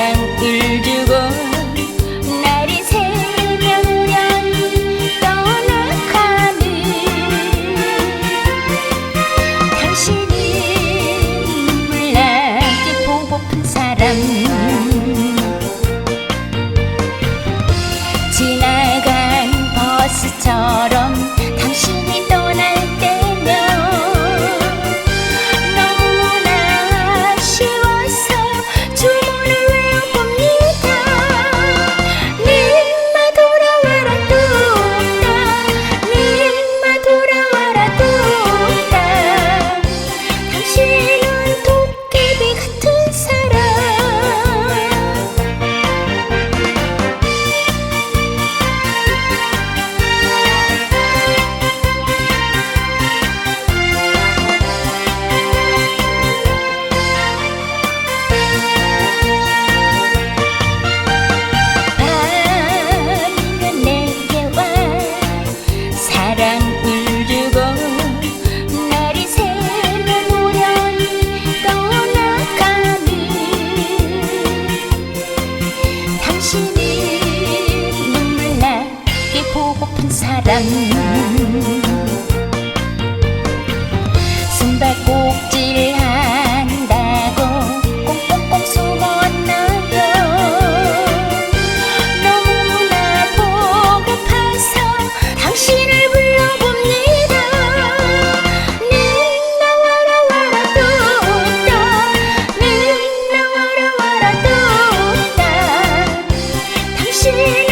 사랑을 주고 날이 새면면 떠나가는 당신은 몰라도 보고픈 사람. 지나간 버스처럼 사랑 숨바꼭질 한다고 꽁꽁꽁 숨었나요 너무나 보고파서 당신을 불러봅니다. 는 나와라 와라 뚝딱 는 나와라 와라 뚝딱 당신